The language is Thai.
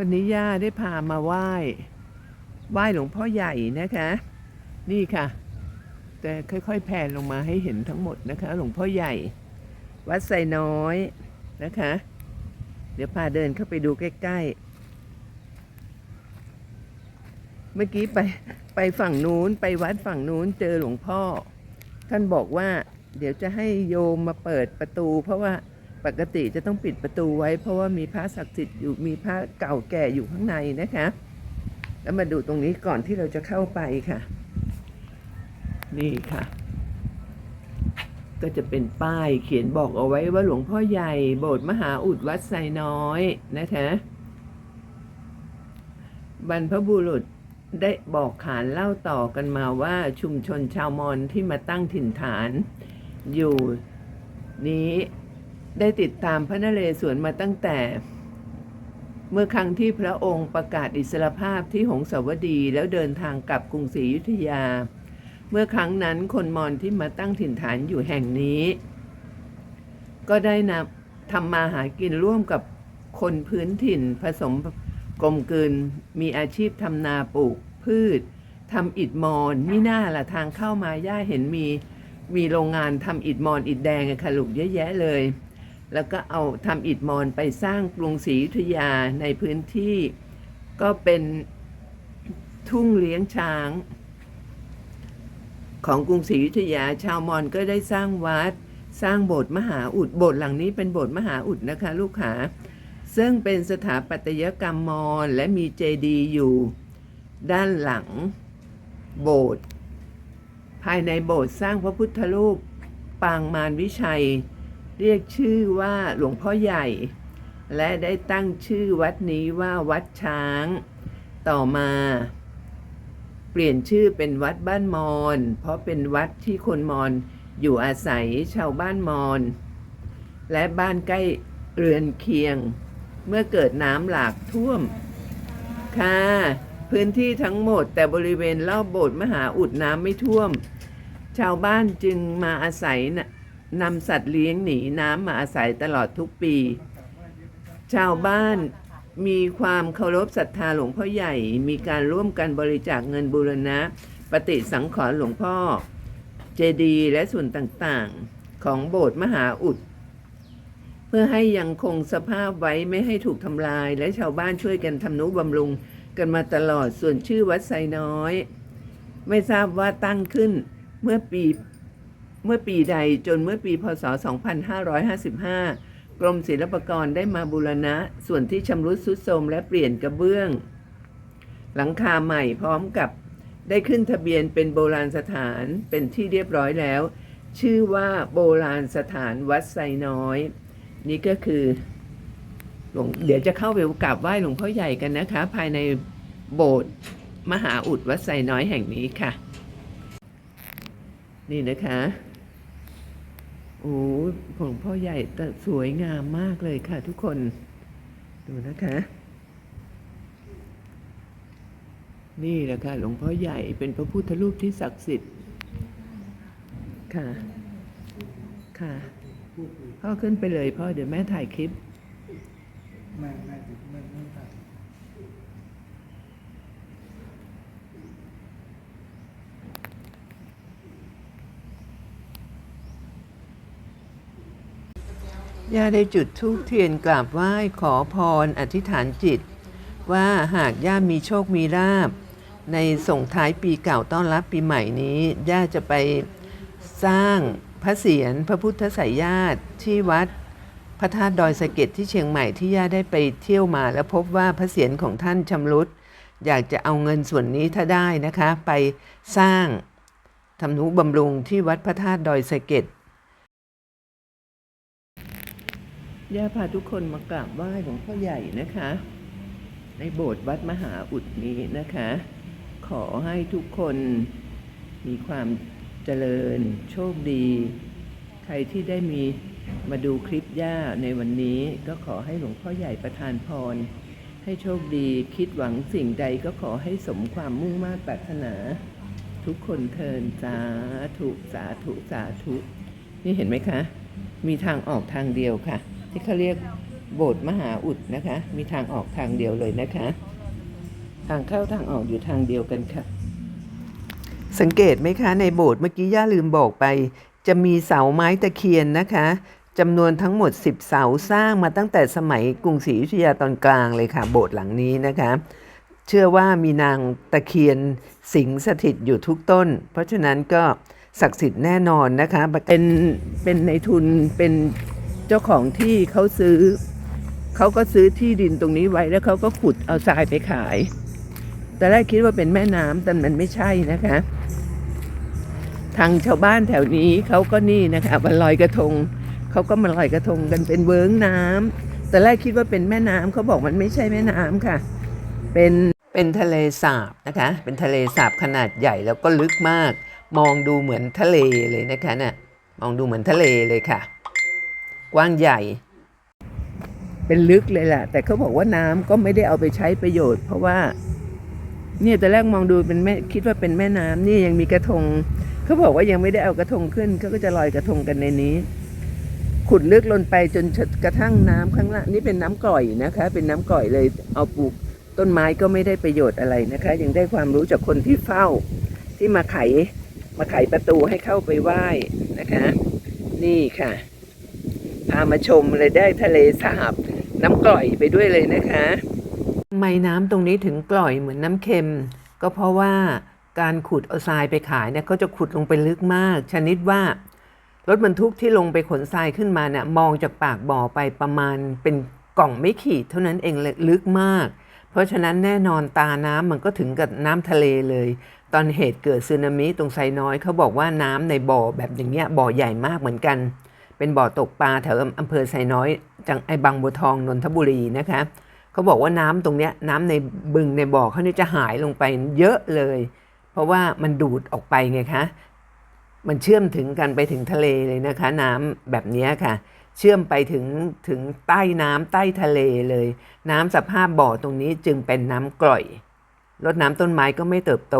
วันนี้ย่าได้พามาไหว้ไหว้หลวงพ่อใหญ่นะคะ นี่ค่ะ แต่ค่อยๆแผ่ลงมาให้เห็นทั้งหมดนะคะ หลวงพ่อใหญ่ วัดไซน้อยนะคะ เดี๋ยวพาเดินเข้าไปดูใกล้ๆ เมื่อกี้ไปไปฝั่งนู้นไปวัดฝั่งนู้นเจอหลวงพ่อ ท่านบอกว่า เดี๋ยวจะให้โยมมาเปิดประตู เพราะว่า ปกติจะต้องปิดประตูไว้ เพราะว่ามีพระศักดิ์สิทธิ์อยู่มีพระเก่าแก่อยู่ข้างในนะคะ แล้วมาดูตรงนี้ก่อนที่เราจะเข้าไปค่ะ นี่ค่ะ ก็จะเป็นป้ายเขียนบอกเอาไว้ว่าหลวงพ่อใหญ่โบสถ์มหาอุดวัดไซน้อยนะคะบรรพบุรุษได้บอกขานเล่าต่อกันมาว่าชุมชนชาวมอญที่มาตั้งถิ่นฐาน อยู่นี้ ได้ติดตามพระนเรศวรมาตั้งแต่ เมื่อครั้งที่พระองค์ประกาศอิสรภาพที่หงสาวดีแล้วเดินทางกลับกรุงศรีอยุธยา เมื่อครั้งนั้นคนมอญที่มาตั้งถิ่นฐานอยู่แห่งนี้ ก็ได้นำทำมาหากินร่วมกับคนพื้นถิ่นผสมกลมกลืนมีอาชีพทำนาปลูกพืชทำอิฐมอนมิน่าละทางเข้ามาย่าเห็นมีมีโรงงานทำอิฐมอนอิฐแดงอะค่ะลูกเยอะแยะเลย แล้วก็เอาทำอิฐมอนไปสร้างกรุงศรีอยุธยาในพื้นที่ก็เป็นทุ่งเลี้ยงช้าง ของกรุงศรีอยุธยา ชาวมอญก็ได้สร้างวัด สร้างโบสถ์มหาอุดโบสถ์หลังนี้เป็นโบสถ์มหาอุดนะคะลูกหาซึ่งเป็นสถาปัตยกรรมมอญและมีเจดีย์อยู่ ด้านหลังโบสถ์ภายในโบสถ์สร้างพระพุทธรูปปางมารวิชัย เรียกชื่อว่าหลวงพ่อใหญ่ และได้ตั้งชื่อวัดนี้ว่าวัดช้าง ต่อมา เปลี่ยนชื่อเป็นวัดบ้านมอนเพราะเป็นวัดที่คนมอนอยู่อาศัยชาวบ้านมอนและบ้านใกล้เรือนเคียง เมื่อเกิดน้ำหลากท่วม ค่ะ พื้นที่ทั้งหมดแต่บริเวณรอบโบสถ์มหาอุดน้ำไม่ท่วม ชาวบ้านจึงมาอาศัยนะ นำสัตว์เลี้ยงหนีน้ำมาอาศัยตลอดทุกปี ชาวบ้านมีความเคารพศรัทธาหลวงพ่อใหญ่ มีการร่วมกันบริจาคเงินบูรณะ ปฏิสังขรณ์หลวงพ่อ เจดีย์และส่วนต่างๆ ของโบสถ์มหาอุด เพื่อให้ยังคงสภาพไว้ไม่ให้ถูกทำลาย และชาวบ้านช่วยกันทำนุบำรุงกันมาตลอดส่วนชื่อวัดไซน้อย ไม่ทราบว่าตั้งขึ้นเมื่อปี เมื่อปีใดจนเมื่อปีพศ 2555 กรมศิลปากรได้มาบูรณะ ส่วนที่ชำรุดทรุดโทรมและเปลี่ยนกระเบื้อง หลังคาใหม่พร้อมกับได้ขึ้นทะเบียนเป็นโบราณสถานเป็นที่เรียบร้อยแล้ว ชื่อว่าโบราณสถานวัดไซน้อย นี่ก็คือหลวงเดี๋ยวจะเข้าไปกราบไหว้หลวงพ่อใหญ่กันนะคะ ภายในโบสถ์มหาอุดวัดไซน้อยแห่งนี้ค่ะ นี่นะคะ โอ้หลวงพ่อใหญ่แต่สวยงามมากเลยค่ะทุกคน ดูนะคะ นี่แหละค่ะหลวงพ่อใหญ่เป็นพระพุทธรูปที่ศักดิ์สิทธิ์ ค่ะ ค่ะ พ่อขึ้นไปเลยพ่อเดี๋ยวแม่ถ่ายคลิป ไม่ไม่ไม่ไม่ตัดย่าได้จุดธูปเทียนกราบไหว้ขอพรอธิษฐานจิต ว่าหากย่ามีโชคมีลาบ ในส่งท้ายปีเก่าต้อนรับปีใหม่นี้ ย่าจะไปสร้างพระเศียรพระพุทธไสยญาติที่วัดพระธาตุดอยสะเก็ดที่เชียงใหม่ที่ย่าได้ไปเที่ยวมา แล้วพบว่าพระเศียรของท่านชำรุด อยากจะเอาเงินส่วนนี้ถ้าได้นะคะ ไปสร้างทำนุบำรุงที่วัดพระธาตุดอยสะเก็ด ย่าพาทุกคนมากราบไหว้หลวงพ่อใหญ่นะคะ ในโบสถ์วัดมหาอุดนี้นะคะ ขอให้ทุกคนมีความเจริญโชคดี ใครที่ได้มีมาดูคลิปย่าในวันนี้ก็ขอให้หลวงพ่อใหญ่ประทานพร ให้โชคดีคิดหวังสิ่งใดก็ขอให้สมความมุ่งมา่ปรารถนา ทุกคนเทินสาธุสาธุสาธุนี่เห็นไหมคะ มีทางออกทางเดียวค่ะ ที่เขาเรียกโบสถ์มหาอุดนะคะ มีทางออกทางเดียวเลยนะคะ ทางเข้าทางออกอยู่ทางเดียวกันค่ะ สังเกตไหมคะในโบสถ์เมื่อกี้ย่าลืมบอกไป จะมีเสาไม้ตะเคียนนะคะจำนวนทั้งหมด 10 เสาสร้างมาตั้งแต่สมัยกรุงศรีอยุธยาตอนกลางเลยค่ะ โบสถ์หลังนี้นะคะ เชื่อว่ามีนางตะเคียนสิงสถิตอยู่ทุกต้น เพราะฉะนั้นก็ศักดิ์สิทธิ์แน่นอนนะคะ เป็นเป็นในทุนเป็น เจ้าของที่เขาซื้อ เขาก็ซื้อที่ดินตรงนี้ไว้แล้วเขาก็ขุดเอาทรายไปขาย แต่แรกคิดว่าเป็นแม่น้ำแต่มันไม่ใช่นะคะ ทางชาวบ้านแถวนี้เขาก็นี่นะคะวันลอยกระทงเขาก็มาลอยกระทงกันเป็นเวิ้งน้ำแต่แรกคิดว่าเป็นแม่น้ำเขาบอกมันไม่ใช่แม่น้ำค่ะ เป็นเป็นทะเลสาบนะคะ เป็นทะเลสาบขนาดใหญ่แล้วก็ลึกมาก มองดูเหมือนทะเลเลยนะคะน่ะมองดูเหมือนทะเลเลยค่ะ กว้างใหญ่ เป็นลึกเลยแหละ แต่เขาบอกว่าน้ำก็ไม่ได้เอาไปใช้ประโยชน์ เพราะว่า เนี่ยแต่แรกมองดูเป็นแม่คิดว่าเป็นแม่น้ำนี่ยังมีกระทงเขาบอกว่ายังไม่ได้เอากระทงขึ้นเขาก็จะลอยกระทงกันในนี้ ขุดลึกลงไปจนกระทั่งน้ำข้างล่างนี่เป็นน้ำก่อยนะคะ เป็นน้ำก่อยเลยเอาปลูกต้นไม้ก็ไม่ได้ประโยชน์อะไรนะคะ ยังได้ความรู้จากคนที่เฝ้าที่มาไขมาไขประตูให้เข้าไปไหว้นะคะ นี่ค่ะ พามาชมเลยได้ทะเลสาบน้ำกร่อยไปด้วยเลยนะคะทำไมน้ำตรงนี้ถึงกร่อยเหมือนน้ำเค็ม ก็เพราะว่าการขุดเอาทรายไปขายเนี่ยเขาจะขุดลงไปลึกมาก ชนิดว่ารถบรรทุกที่ลงไปขนทรายขึ้นมาเนี่ยมองจากปากบ่อไปประมาณเป็นกล่องไม่ขีดเท่านั้นเองเล,ลึกมาก เพราะฉะนั้นแน่นอนตาน้ำมันก็ถึงกับน้ำทะเลเลย ตอนเหตุเกิดสึนามิตรงไซน้อยเขาบอกว่าน้ำในบ่อแบบอย่างเงี้ยบ่อใหญ่มากเหมือนกัน เป็นบ่อตกปลาแถวอำเภอไซน้อยจังไอบางบัวทองนนทบุรีนะคะเขาบอกว่าน้ำตรงเนี้ยน้ำในบึงในบ่อเขานี่จะหายลงไปเยอะเลย เพราะว่ามันดูดออกไปไงคะมันเชื่อมถึงกันไปถึงทะเลเลยนะคะ น้ำแบบนี้ค่ะ เชื่อมไปถึงถึงใต้น้ำใต้ทะเลเลย น้ำสภาพบ่อตรงนี้จึงเป็นน้ำกร่อยรดน้ำต้นไม้ก็ไม่เติบโต